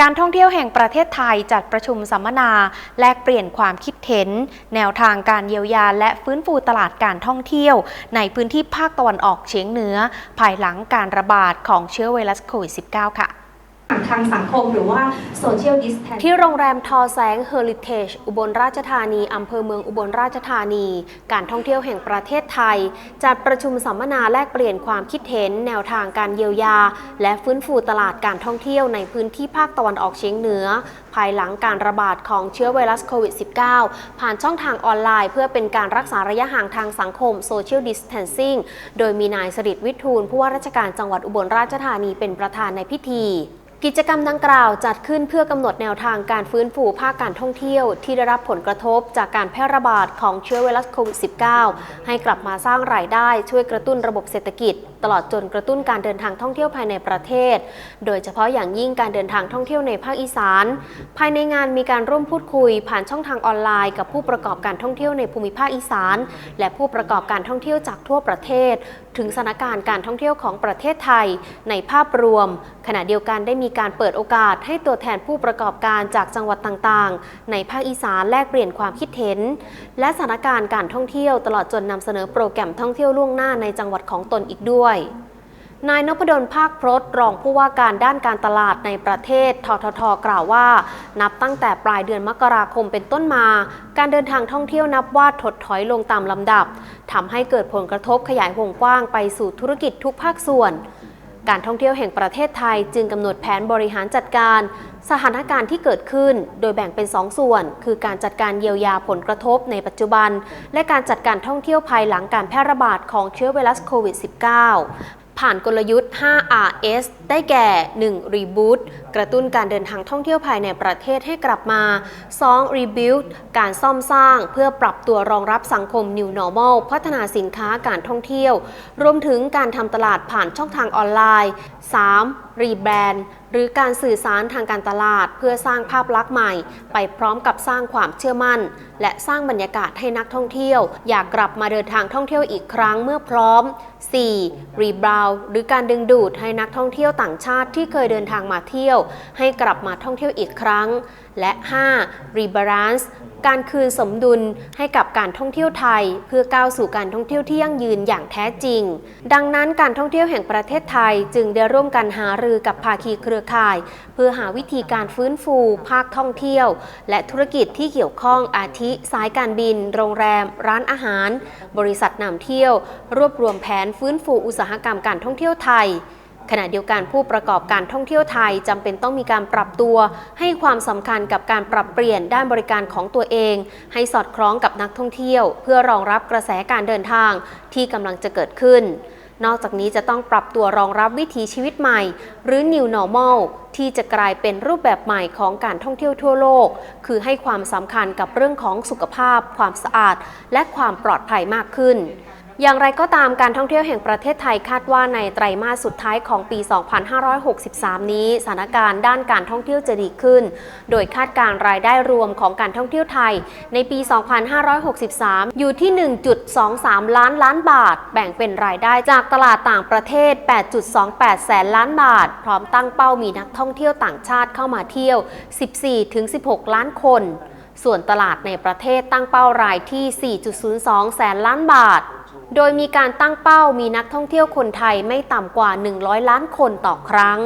การท่องเที่ยวแห่งประเทศไทยจัดประชุมสัมมนา แลกเปลี่ยนความคิดเห็น แนวทางการเยียวยาและฟื้นฟูตลาดการท่องเที่ยว ในพื้นที่ภาคตะวันออกเฉียงเหนือ ภายหลังการระบาดของเชื้อไวรัสโควิด -19 ค่ะ ทางสังคมหรือว่า social distance ที่โรงแรมทอแสงเฮอริเทจอุบลราชธานีอำเภอเมืองอุบลราชธานี การท่องเที่ยวแห่งประเทศไทย จัดประชุมสัมมนาแลกเปลี่ยนความคิดเห็นแนวทางการเยียวยา และฟื้นฟูตลาดการท่องเที่ยวในพื้นที่ภาคตะวันออกเฉียงเหนือ ภายหลังการระบาดของเชื้อไวรัสโควิด -19 ผ่านช่องทางออนไลน์ เพื่อเป็นการรักษาระยะห่างทางสังคม social distancing โดยมีนายสริตวิทูลผู้ว่าราชการจังหวัดอุบลราชธานีเป็นประธานในพิธี กิจกรรมดังกล่าวจัดขึ้นเพื่อกำหนดแนวทางการฟื้นฟูภาคการท่องเที่ยว ที่ได้รับผลกระทบจากการแพร่ระบาดของเชื้อไวรัสโควิด -19 ให้กลับมาสร้างรายได้ช่วยกระตุ้นระบบเศรษฐกิจ ตลอดจนกระตุ้นการเดินทางท่องเที่ยวภายในประเทศ โดยเฉพาะอย่างยิ่งการเดินทางท่องเที่ยวในภาคอีสาน ภายในงานมีการร่วมพูดคุย ผ่านช่องทางออนไลน์ กับผู้ประกอบการท่องเที่ยวในภูมิภาคอีสาน และผู้ประกอบการท่องเที่ยวจากทั่วประเทศ ถึงสถานการณ์การท่องเที่ยวของประเทศไทย ในภาพรวมขณะเดียวกันได้มีการเปิดโอกาสให้ตัวแทนผู้ประกอบการจากจังหวัดต่างๆ ในภาคอีสานแลกเปลี่ยนความคิดเห็น และสถานการณ์การท่องเที่ยวตลอดจนนำเสนอโปรแกรมท่องเที่ยวล่วงหน้าในจังหวัดของตนอีกด้วยนายนพดลภาคพรตรองผู้ว่าการด้านการตลาดในประเทศทททกล่าวว่า นับตั้งแต่ปลายเดือนมกราคมเป็นต้นมา การเดินทางท่องเที่ยวนับว่าถดถอยลงตามลำดับทำให้เกิดผลกระทบขยายวงกว้างไปสู่ธุรกิจทุกภาคส่วน การท่องเที่ยวแห่งประเทศไทยจึงกำหนดแผนบริหารจัดการ สถานการณ์ที่เกิดขึ้น โดยแบ่งเป็น2ส่วน คือการจัดการเยียวยาผลกระทบในปัจจุบัน และการจัดการท่องเที่ยวภายหลังการแพร่ระบาดของเชื้อไวรัสโควิด -19 ผ่านกลยุทธ์ 5RS ได้แก่ 1. Reboot กระตุ้นการเดินทางท่องเที่ยวภายในประเทศให้กลับมา 2. Rebuild การซ่อมสร้างเพื่อปรับตัวรองรับสังคม New Normal พัฒนาสินค้าการท่องเที่ยว รวมถึงการทำตลาดผ่านช่องทางออนไลน์ 3. Rebrand หรือการสื่อสารทางการตลาดเพื่อสร้างภาพลักษณ์ใหม่ ไปพร้อมกับสร้างความเชื่อมั่น และสร้างบรรยากาศให้นักท่องเที่ยว อยากกลับมาเดินทางท่องเที่ยวอีกครั้งเมื่อพร้อม 4. Rebound หรือการดึงดูดให้นักท่องเที่ยวต่างชาติที่เคยเดินทางมาเที่ยว ให้กลับมาท่องเที่ยวอีกครั้ง และ 5. Rebalance การคืนสมดุลให้กับการท่องเที่ยวไทย เพื่อก้าวสู่การท่องเที่ยวที่ยั่งยืนอย่างแท้จริง ดังนั้นการท่องเที่ยวแห่งประเทศไทยจึงได้ร่วมกันหารือกับภาคีเครือข่าย เพื่อหาวิธีการฟื้นฟู ภาคท่องเที่ยว และธุรกิจที่เกี่ยวข้องอาทิ สายการบิน โรงแรม ร้านอาหาร บริษัทนำเที่ยว รวบรวมแผนฟื้นฟูอุตสาหกรรมการท่องเที่ยวไทยขณะเดียวกันผู้ประกอบการท่องเที่ยวไทยจำเป็นต้องมีการปรับตัว ให้ความสำคัญกับการปรับเปลี่ยนด้านบริการของตัวเอง ให้สอดคล้องกับนักท่องเที่ยว เพื่อรองรับกระแสการเดินทางที่กำลังจะเกิดขึ้น นอกจากนี้จะต้องปรับตัวรองรับวิถีชีวิตใหม่ หรือ New Normal ที่จะกลายเป็นรูปแบบใหม่ของการท่องเที่ยวทั่วโลก คือให้ความสำคัญกับเรื่องของสุขภาพ ความสะอาด และความปลอดภัยมากขึ้น อย่างไรก็ตามการท่องเที่ยวแห่งประเทศไทยคาดว่าในไตรมาสสุดท้ายของปี 2563 นี้สถานการณ์ด้านการท่องเที่ยวจะดีขึ้น โดยคาดการรายได้รวมของการท่องเที่ยวไทย ในปี 2563 อยู่ที่ 1.23 ล้านล้านบาท แบ่งเป็นรายได้จากตลาดต่างประเทศ 8.28 แสนล้านบาท พร้อมตั้งเป้ามีนักท่องเที่ยวต่างชาติเข้ามาเที่ยว 14-16 ล้านคน ส่วนตลาดในประเทศตั้งเป้ารายที่ 4.02 แสนล้านบาท โดยมีการตั้งเป้ามีนักท่องเที่ยวคนไทยไม่ต่ำกว่า 100 ล้านคนต่อครั้ง